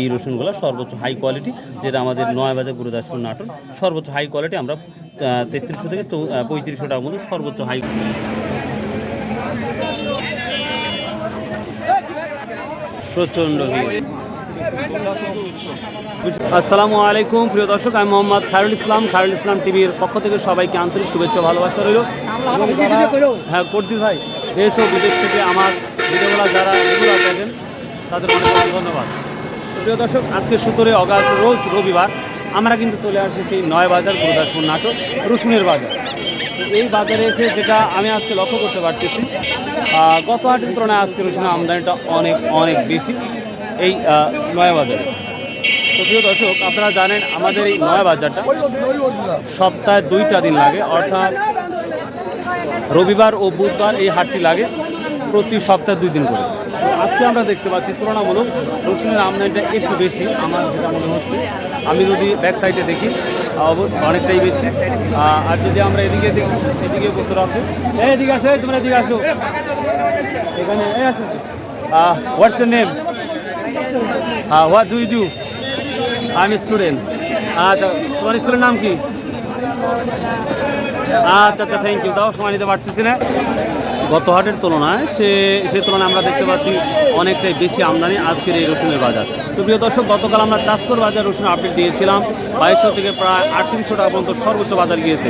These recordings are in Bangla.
এই রসুনগুলো সর্বোচ্চ হাই কোয়ালিটি যেটা আমাদের নয় বাজার গুরুদাসপুর নাটক সর্বোচ্চ হাই কোয়ালিটি আমরা তেত্রিশশো থেকে পঁয়ত্রিশশো টাকার মধ্যে সর্বোচ্চ হাই প্রচণ্ড আসসালামু আলাইকুম প্রিয় দর্শক আমি মোহাম্মদ খায়রুল ইসলাম খায়রুল ইসলাম টিভির পক্ষ থেকে সবাইকে আন্তরিক শুভেচ্ছা ভালোবাসা রইল। হ্যাঁ করদি ভাই দেশ ও বিদেশ থেকে আমার ভিডিওগুলো যারা রেগুলার দেখেন তাদের অনেক অনেক ধন্যবাদ। প্রিয় দর্শক, আজকে সতেরোই অগাস্ট, রোজ রবিবার আমরা কিন্তু চলে আসছি সেই নয় বাজার গুরুদাসপুর নাটক, রসুনের বাজার। এই বাজারে এসে যেটা আমি আজকে লক্ষ্য করতে পারতেছি গত হাটের তুলনায় আজকে রসুনের আমদানিটা অনেক অনেক বেশি এই নয়া বাজারে। তো প্রিয় দর্শক, আপনারা জানেন আমাদের এই নয়া বাজারটা সপ্তাহে দুইটা দিন লাগে, অর্থাৎ রবিবার ও বুধবার এই হাটটি লাগে প্রতি সপ্তাহে দুই দিন করে। আজকে আমরা দেখতে পাচ্ছি তুলনামূলক রসুনের আমদানিটা একটু বেশি আমার যেটা মনে হচ্ছে। আমি যদি ব্যাক সাইডে দেখি অনেকটাই বেশি। আর যদি আমরা এদিকে দেখি এদিকে বসে এই এদিকে আসো তোমরা এদিকে আসো। এখানে আসো। What's your name what do you I am student আচ্ছা তোমার স্কুলের নাম কি? আচ্ছা আচ্ছা থ্যাংক ইউ তাও সময় নিতে পারতেছি না। গত হাটের তুলনায় সে সে তুলনায় আমরা দেখতে পাচ্ছি অনেকটাই বেশি আমদানি আজকের এই রসুনের বাজার। তো প্রিয় দর্শক, গতকাল আমরা চাষকর বাজার রসুন আপডেট দিয়েছিলাম। বাইশশো থেকে প্রায় আটত্রিশশো টাকা পর্যন্ত সর্বোচ্চ বাজার গিয়েছে।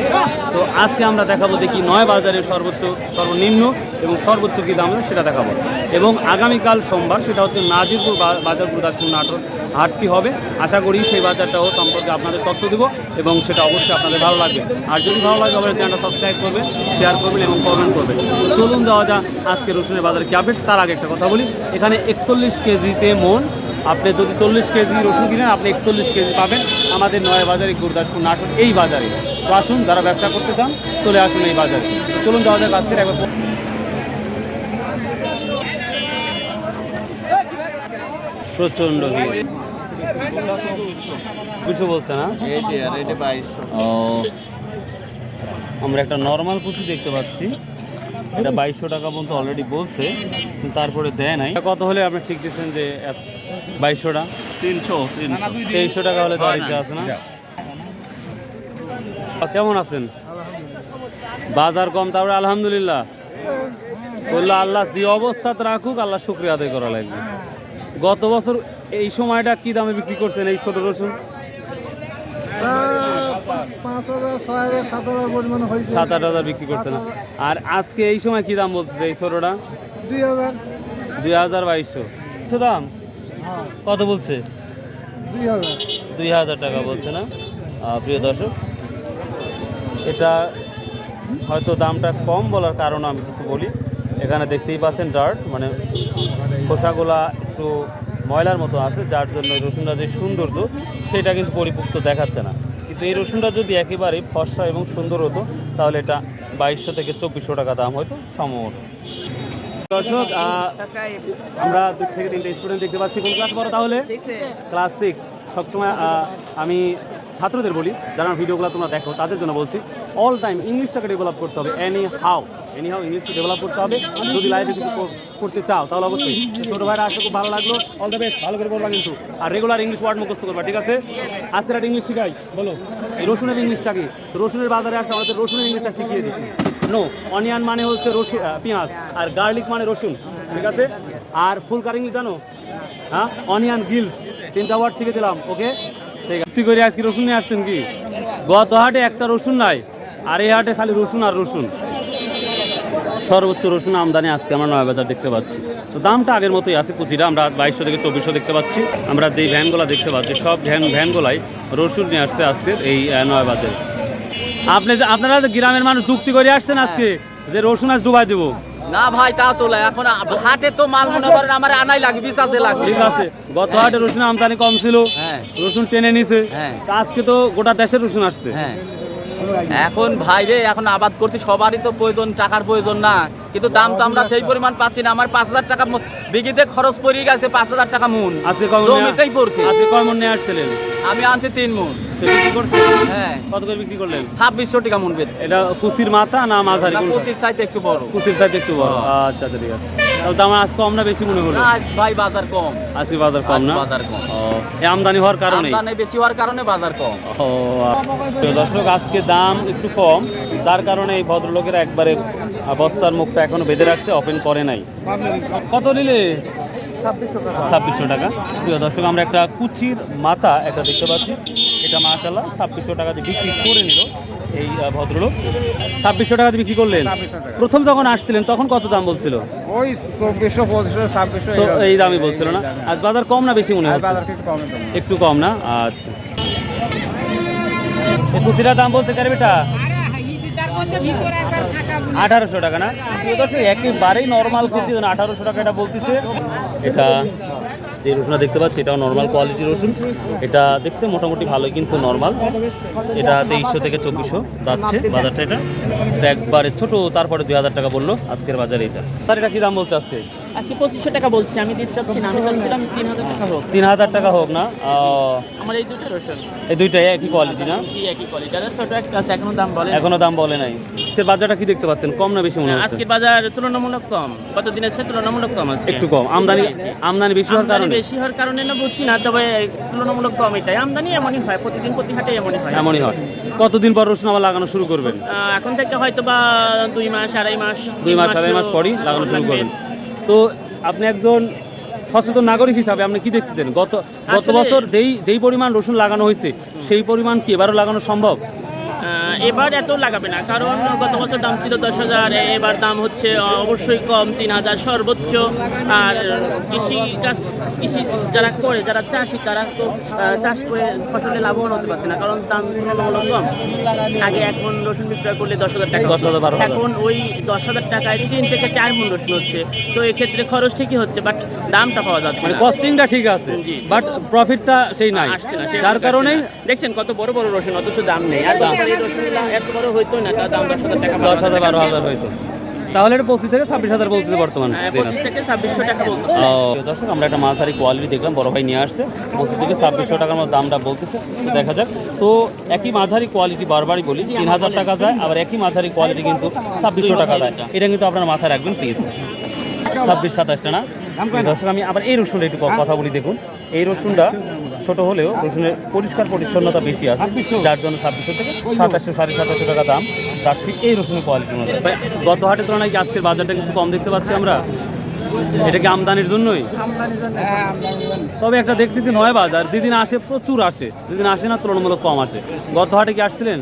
তো আজকে আমরা দেখাবো দেখি নয় বাজারে সর্বোচ্চ, সর্বনিম্ন এবং সর্বোচ্চ কী দাম সেটা দেখাবো। এবং আগামীকাল সোমবার, সেটা হচ্ছে নাজিরপুর বাজার গুরুদাসপুর নাটক হাটটি হবে। আশা করি সেই বাজারটাও সম্পর্কে আপনাদের তথ্য দেব এবং সেটা অবশ্যই আপনাদের ভালো লাগবে। আর যদি ভালো লাগে অবশ্যই চ্যানেলটা সাবস্ক্রাইব করবেন শেয়ার করবেন এবং কমেন্ট করবেন। চলুন যাওয়া যা আজকে রসুনের বাজারে কি আপডেট তার আগে একটা কথা বলি, এখানে একচল্লিশ কেজিতে মন আপনি যদি চল্লিশ কেজি রসুন কিনেন, আপনি একচল্লিশ কেজি পাবেন। আমাদের নয় বাজারে গুরুদাসপুর নাটক এই বাজারে। তো আসুন, যারা ব্যবসা করতে চান, চলে আসুন এই বাজারে। চলুন যাওয়া যাক আজকের একবার প্রচণ্ড ভিড়। কিছু বলছে না? এইটি আর এইটি বাইশশো। ও। আমরা একটা নর্মাল কুচি দেখতে পাচ্ছি। এটা বাইশশো টাকা পর্যন্ত অলরেডি বলছে তারপরে দেয় নাই। কত হলে আপনি ঠিক দিচ্ছেন যে বাইশশোটা তিনশো তিনশো। তেইশশো টাকা হলে ইচ্ছা আছে না? কেমন আছেন? বাজার কম তারপরে আলহামদুলিল্লাহ। বলল আল্লাহ যে অবস্থাতে রাখুক আল্লাহ শুক্রিয়া আদায় করা লাগবে। গত বছর এই সময়টা কি দামে বিক্রি করছেন এই ছোট রসুন? সাত আট হাজার বিক্রি করছে না আর আজকে এই সময় কি দাম বলছে এই ছোটটা? দুই হাজার। দুই হাজার বাইশশো। আচ্ছা দাম? হ্যাঁ। কত বলছে? দুই হাজার। টাকা বলছে না? প্রিয় দর্শক এটা হয়তো দামটা কম বলার কারণ আমি কিছু বলি। এখানে দেখতেই পাচ্ছেন ডার্ট মানে খোসাগুলা একটু ময়লার মতো আছে, যার জন্য রসুনটা যে সৌন্দর্য, সেটা কিন্তু পরিপুক্ত দেখাচ্ছে না। কিন্তু এই রসুনটা যদি একেবারেই ফর্সা এবং সুন্দর হতো, তাহলে এটা বাইশশো থেকে চব্বিশশো টাকা দাম হয়তো সম্ভব দর্শক আমরা দু থেকে তিনটে স্টুডেন্ট দেখতে পাচ্ছি। কোন ক্লাস পড়ো তাহলে? ক্লাস সিক্স সবসময় আমি ছাত্রদের বলি, যারা ভিডিওগুলো তোমরা দেখো, তাদের জন্য বলছি অল টাইম ইংলিশটাকে ডেভেলপ করতে হবে এনি হাউ এনি হাউ ইংলিশটা ডেভেলপ করতে হবে। যদি লাইফে কিছু করতে চাও তাহলে অবশ্যই ছোটো ভাইরা আসলে খুব ভালো লাগল। অল দ্য বেস্ট ভালো করে করবা কিন্তু। আর রেগুলার ইংলিশ ওয়ার্ড মুখস্থ করবা ঠিক আছে? আজকের একটা ইংলিশ শিখাই বলো। এই রসুনের ইংলিশটা কি রসুনের বাজারে আসছে আমাদের রসুনের ইংলিশটা শিখিয়ে দিচ্ছি নো অনিয়ন মানে হচ্ছে রসুন পেঁয়াজ আর গার্লিক মানে রসুন ঠিক আছে? আর ফুল কারিং জানো? হ্যাঁ? অনিয়ন গিলস তিনটা ওয়ার্ড শিখে দিলাম ওকে ঠিক আছে। তুই করে আজকে রসুন নিয়ে আসছেন কি? গত হাটে একটা রসুন নাই। আর এই হাটে খালি রসুন আর রসুন। সর্বোচ্চ রসুন আমদানি আজকে আমরা নয় বাজার দেখতে পাচ্ছি। তো দামটা আগের মতোই আছে কুচিটা আমরা বাইশশো থেকে চব্বিশশো দেখতে পাচ্ছি। আমরা যেই ভ্যানগুলো দেখতে পাচ্ছি সব ভ্যান ভ্যানগুলাই রসুন নিয়ে আসছে আজকের এই নয় বাজারে। আপনি যে আপনারা যে গ্রামের মানুষ যুক্তি করে আসছেন আজকে যে রসুন আজ ডুবাই দেবো। না ভাই তা তোলা এখন হাটে তো মাল মনে করেন আমার আনাই লাগে বিশ্বাসে লাগবে। ঠিক আছে গত হাটে রসুন আমদানি কম ছিল হ্যাঁ। রসুন টেনে নিছে। হ্যাঁ। আজকে তো গোটা দেশের রসুন আসছে। হ্যাঁ। এখন ভাই রে এখন আবাদ করছি সবারই তো প্রয়োজন টাকার প্রয়োজন না। কিন্তু দাম তো আমরা সেই পরিমাণ পাচ্ছি না। আমার পাঁচ হাজার টাকা বিঘিতে খরচ পড়ে গেছে পাঁচ হাজার টাকা মন আজকে জমিতেই পড়ছে। আজকে কয় মন নিয়ে আসছিলেন। আমি আনছি তিন মন বিক্রি করছেন হ্যাঁ। কত করে বিক্রি করলেন? ছাব্বিশশো টাকা মন বেদ এটা কুচির মাথা না মাঝারি কোনটা? পঁচিশ একটু বড়। কুচির সাইজ একটু বড়। হ্যাঁ। আচ্ছা আচ্ছা ঠিক আছে। তাহলে দাম আজ কম না বেশি মনে হলো? আজ ভাই বাজার কম। আজকে বাজার কম না? বাজার কম। এই আমদানি হওয়ার কারণে আমদানি বেশি হওয়ার কারণে বাজার কম। ও দর্শক আজকে দাম একটু কম। যার কারণে এই ভদ্রলোকেরা একবারে বস্তার মুখটা এখনও বেঁধে রাখছে ওপেন করে নাই। কত নিলে? ছাব্বিশশো টাকা। প্রিয় দর্শক আমরা একটা কুচির মাথা একটা দেখতে পাচ্ছি। এটা মাশাল্লাহ ছাব্বিশশো টাকা দিয়ে বিক্রি করে নিল এই ভদ্রলোক। ছাব্বিশশো টাকা দিয়ে বিক্রি করলেন। প্রথম যখন আসছিলেন তখন কত দাম বলছিল? ওই চব্বিশশো পঁচিশশো ছাব্বিশশো এই দামই বলছিল না? আজ বাজার কম না বেশি মনে হয় একটু কম না? আচ্ছা। এই কুচিটার দাম বলছে কারে বেটা? আঠারোশো টাকা না? একেবারেই নর্মাল কুচি আঠারোশো টাকা এটা বলতেছে। এটা যে রসুনটা দেখতে পাচ্ছি, এটাও নর্মাল কোয়ালিটির রসুন। এটা দেখতে মোটামুটি ভালোই, কিন্তু নর্মাল এটা তেইশশো থেকে চব্বিশশো যাচ্ছে বাজারটা এটা। একবারে ছোট, তারপরে দুই হাজার টাকা বলল আজকের বাজারে এটা। তার এটা কী দাম বলছে আজকে? আজকে পঁচিশশো টাকা বলছি আমি দিতে চাচ্ছি না। আমি চাচ্ছিলাম তিন হাজার টাকা হোক। তিন হাজার টাকা হোক না? আমার এই দুটো রসুন। এই দুইটাই একই কোয়ালিটি না? জি একই কোয়ালিটি আর ছোট একটা আছে এখনও দাম বলে এখনও দাম বলে নাই। আজকের বাজারটা কি দেখতে পাচ্ছেন? কম না বেশি মনে হচ্ছে? আজকের বাজার তুলনামূলক কম। গত দিনের চেয়ে তুলনামূলক কম আছে একটু কম। আমদানি আমদানি বেশি হওয়ার কারণে? বেশি হওয়ার কারণে না বুঝছি না তবে তুলনামূলক কম এটাই। আমদানি এমনই হয় প্রতিদিন প্রতি হাটে এমনই হয়। এমনই হয়। কতদিন পর রসুন আবার লাগানো শুরু করবেন? এখন থেকে হয়তো বা দুই মাস আড়াই মাস দুই মাস আড়াই মাস পরই লাগানো শুরু করবেন। তো আপনি একজন সচেতন নাগরিক হিসাবে আপনি কি দেখতেছেন গত গত বছর যেই যেই পরিমাণ রসুন লাগানো হয়েছে সেই পরিমাণ কি এবারও লাগানো সম্ভব? এবার এত লাগাবে না কারণ গত বছর দাম ছিল দশ হাজার এবার দাম হচ্ছে অবশ্যই কম তিন হাজার সর্বোচ্চ। আর কৃষি কাজ কৃষি যারা করে যারা চাষি তারা তো চাষ করে ফসলে লাভবান হতে পারছে না কারণ দাম তুলনামূলক কম। আগে এক মন রসুন বিক্রয় করলে দশ হাজার টাকা 10,000, 12,000 এখন ওই দশ হাজার টাকায় তিন থেকে চার মন রসুন হচ্ছে। তো এক্ষেত্রে খরচ ঠিকই হচ্ছে বাট দামটা পাওয়া যাচ্ছে মানে না। কস্টিংটা ঠিক আছে বাট প্রফিটটা সেই নাই। আসছে না, যার কারণেই দেখছেন কত বড় বড় রসুন অথচ দাম নেই আর দাম। হইতো দশ হাজার বারো হাজার হয়তো তাহলে এটা পঁচিশ থেকে ছাব্বিশ হাজার বলতেছে বর্তমানে। হ্যাঁ, দর্শক আমরা একটা মাঝারি কোয়ালিটি দেখলাম বড় ভাই নিয়ে আসছে। পঁচিশ থেকে ছাব্বিশশো টাকার মতো দামটা বলতেছে দেখা যাক। তো একই মাঝারি কোয়ালিটি বারবারই বলি তিন হাজার টাকা যায় আবার একই মাঝারি কোয়ালিটি কিন্তু ছাব্বিশশো টাকা যায়। এটা কিন্তু আপনার মাথায় রাখবেন প্লিজ ছাব্বিশ সাতাশটা না? দর্শক আমি আবার এই রসুনটা একটু কথা বলি দেখুন। এই রসুনটা ছোট হলেও রসুনের পরিষ্কার পরিচ্ছন্নতা বেশি আছে, যার জন্য ছাব্বিশশো থেকে সাতাশশো, সাড়ে সাতাশশো টাকা দাম যাচ্ছে এই রসুনের কোয়ালিটির মধ্যে গত হাটের তুলনায় কি আজকের বাজারটা কিছু কম দেখতে পাচ্ছি আমরা? এটা কি আমদানির জন্যই? তবে একটা দেখতেছি নয় বাজার, যেদিন আসে প্রচুর আসে, যেদিন আসে না তুলনামূলক কম আসে। গত হাটে কি আসছিলেন?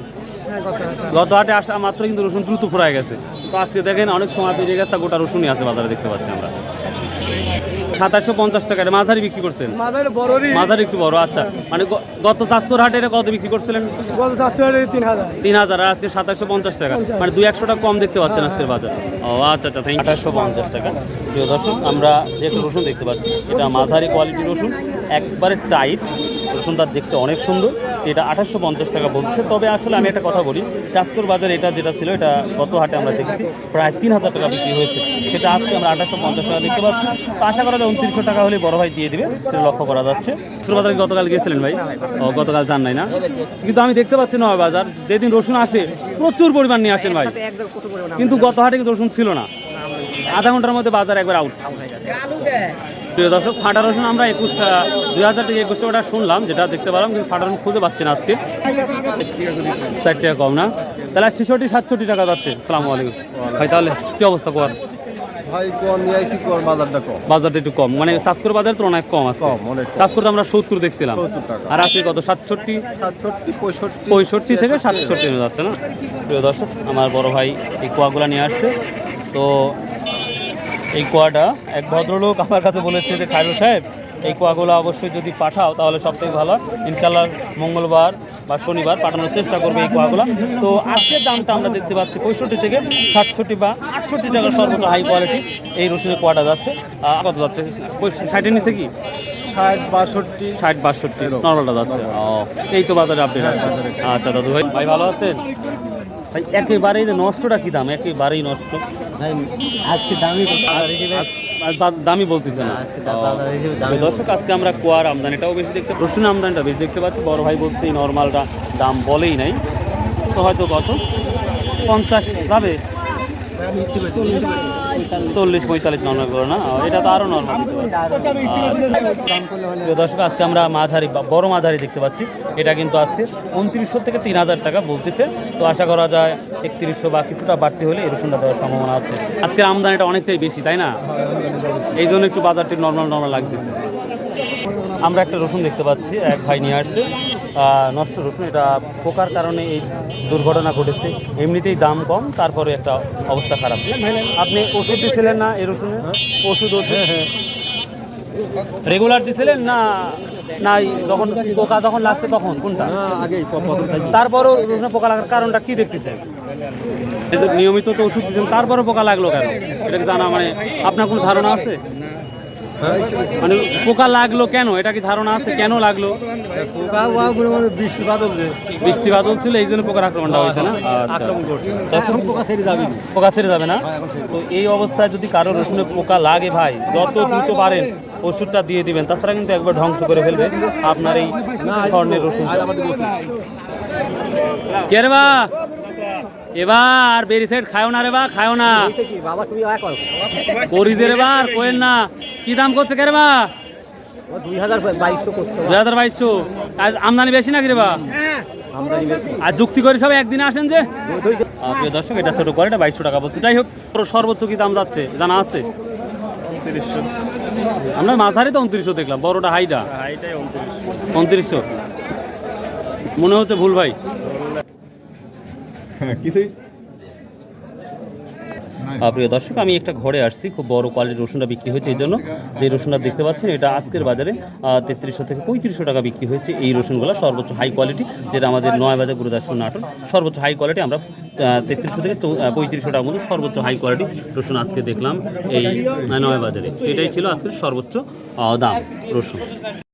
গত হাটে আসা মাত্র কিন্তু রসুন দ্রুত ফুরায় গেছে। তো আজকে দেখেন অনেক সময় পেরিয়ে গেছে গোটা রসুনই আছে বাজারে দেখতে পাচ্ছি আমরা। সাতাশশো পঞ্চাশ টাকা মাঝারি বিক্রি করছেন? মাঝারি একটু বড় আচ্ছা। মানে গত চাষকর হাটে কত বিক্রি করছিলেন? তিন হাজার আর আজকে সাতাশশো পঞ্চাশ টাকা। মানে দুই একশো টাকা কম দেখতে পাচ্ছেন আজকের বাজার। ও আচ্ছা আচ্ছা থ্যাংক আঠাশশো পঞ্চাশ টাকা। প্রিয় দর্শক আমরা যে একটা রসুন দেখতে পাচ্ছি এটা মাঝারি কোয়ালিটির রসুন একবারে টাইট রসুনটা দেখতে অনেক সুন্দর। এটা আঠাশশো পঞ্চাশ টাকা বলছে। তবে আসলে আমি একটা কথা বলি চাষকর বাজার এটা যেটা ছিল, এটা গত হাটে আমরা দেখেছি, প্রায় তিন হাজার টাকা বিক্রি হয়েছে। সেটা আজকে আমরা আঠাশশো পঞ্চাশ টাকা দেখতে পাচ্ছি। তো আশা করা যায় উনত্রিশশো টাকা হলে বড় ভাই দিয়ে দিবে, সেটা লক্ষ্য করা যাচ্ছে। শুরু বাজারে গতকাল গিয়েছিলেন ভাই? ও, গতকাল যান নাই না? কিন্তু আমি দেখতে পাচ্ছি নয় বাজার, যেদিন রসুন আসে, প্রচুর পরিমাণ নিয়ে আসেন ভাই। কিন্তু গত হাটে কিন্তু রসুন ছিল না। আধা ঘণ্টার মধ্যে বাজার একবার আউট প্রিয় দর্শক ফাটা রসুন আমরা একুশ দুই হাজার থেকে একুশশো টাকা শুনলাম যেটা দেখতে পারলাম কিন্তু ফাটা রসুন খুঁজে পাচ্ছি না আজকে। ষাট টাকা কম না? তাহলে ছেষট্টি সাতষট্টি টাকা যাচ্ছে। সালাম আলাইকুম। ভাই তাহলে কি অবস্থা কর বাজারটা একটু কম। মানে চাষকর বাজার তুলনায় কম আছে। চাষকর আমরা সত্তর দেখছিলাম। আর আজকে কত? সাতষট্টি? পঁয়ষট্টি থেকে সাতষট্টি যাচ্ছে না? প্রিয় দর্শক আমার বড় ভাই এই কোয়াগুলা নিয়ে আসছে। তো এই কোয়াটা। এক ভদ্রলোক আমার কাছে বলেছে যে খায়রুল সাহেব এই কোয়াগুলো অবশ্যই যদি পাঠাও তাহলে সবথেকে ভালো। ইনশাল্লাহ মঙ্গলবার বা শনিবার পাঠানোর চেষ্টা করবে এই কোয়াগুলো। তো আজকের দামটা আমরা দেখতে পাচ্ছি পঁয়ষট্টি থেকে সাতষট্টি বা আটষট্টি টাকা সর্বোচ্চ হাই কোয়ালিটি এই রসুনের কোয়াটা যাচ্ছে। কত যাচ্ছে? ষাটের নিচে কি? ষাট বাষট্টি। ষাট বাষট্টি নর্মালটা যাচ্ছে। এই তো বাজারে আপডেট আচ্ছা দাদু ভাই ভাই ভালো আছেন? ভাই একেবারেই যে নষ্টটা কি দাম? একেবারেই নষ্ট। আজকে দামি দামি বলতেছে না দর্শক আজকে আমরা কুয়ার আমদানিটাও বেশি দেখতে রসুন আমদানিটা বেশি দেখতে পাচ্ছি। বড় ভাই বলছে এই নর্মালটা দাম বলেই নাই। তো হয়তো কত পঞ্চাশ যাবে। চল্লিশ পঁয়তাল্লিশ নর্মাল করে না? এটা তো আরও নর্মাল দর্শক, আজকে আমরা মাঝারি বড় মাঝারি দেখতে পাচ্ছি। এটা কিন্তু আজকে উনত্রিশশো থেকে তিন হাজার টাকা বলতেছে। তো আশা করা যায় একত্রিশশো বা কিছুটা বাড়তি হলে এই রসুনটা দেওয়ার সম্ভাবনা আছে। আজকের আমদানিটা অনেকটাই বেশি, তাই না? এই জন্য একটু বাজারটি নর্মাল নর্মাল লাগতেছে। আমরা একটা রসুন দেখতে পাচ্ছি, এক ভাই নিয়ে আসছে। নষ্ট রসুন এটা পোকার কারণে এই দুর্ঘটনা ঘটেছে। এমনিতেই দাম কম তারপরে একটা অবস্থা খারাপ। আপনি ওষুধ দিয়েছিলেন না এই রসুনে ওষুধ ওষুধ? রেগুলার দিয়েছিলেন না না এই যখন পোকা যখন লাগছে তখন? কোনটা? তারপরও রসুনে পোকা লাগার কারণটা কি দেখতেছেন? নিয়মিত তো ওষুধ দিচ্ছেন তারপরে পোকা লাগল কেন? এটাকে জানা মানে আপনার কোনো ধারণা আছে? মানে পোকা লাগল কেন? এটা কি ধারণা আছে? কেন লাগল? বৃষ্টি বাদল বৃষ্টি বাদল ছিল এই জন্য পোকার আক্রমণটা হয়েছে না? আচ্ছা এখন পোকা ছেড়ে যাবে না? তো এই অবস্থায় যদি কারও রসুনে পোকা লাগে ভাই যত দ্রুত পারেন ওষুধটা দিয়ে দিবেন তাছাড়া কিন্তু একবার ধ্বংস করে ফেলবে আপনার এই স্বর্ণের রসুন। কে রে বা? এবার বেরি সেট খায়ও না রে বা খায়ও না। বাবা তুমি এক করি। দে রে বা আর কোয়েন না। কি দাম করছে কে রে বা? দুই হাজার বাইশশো আজ আমদানি বেশি নাকি রে বা? আমদানি আর যুক্তি করে সব একদিনে আসেন যে। প্রিয় দর্শক এটা ছোট করে এটা বাইশশো টাকা বলছে। যাই হোক ওর সর্বোচ্চ কি দাম যাচ্ছে জানা আছে? আমরা মাঝারি তো উনত্রিশশো দেখলাম বড়টা হাইটা। উনত্রিশশো। মনে হচ্ছে ভুল ভাই। কিছুই প্রিয় দর্শক আমি একটা ঘরে আসছি খুব বড় কোয়ালিটির রসুনটা বিক্রি হয়েছে এই জন্য। যে রসুনটা দেখতে পাচ্ছেন এটা আজকের বাজারে তেত্রিশশো থেকে পঁয়ত্রিশশো টাকা বিক্রি হয়েছে এই রসুনগুলো সর্বোচ্চ হাই কোয়ালিটি যেটা আমাদের নয় বাজার গুরুদাসপুর নাটক সর্বোচ্চ হাই কোয়ালিটি আমরা তেত্রিশশো থেকে পঁয়ত্রিশশো টাকার মধ্যে সর্বোচ্চ হাই কোয়ালিটি রসুন আজকে দেখলাম এই নয় বাজারে। এটাই ছিল আজকের সর্বোচ্চ দাম রসুন।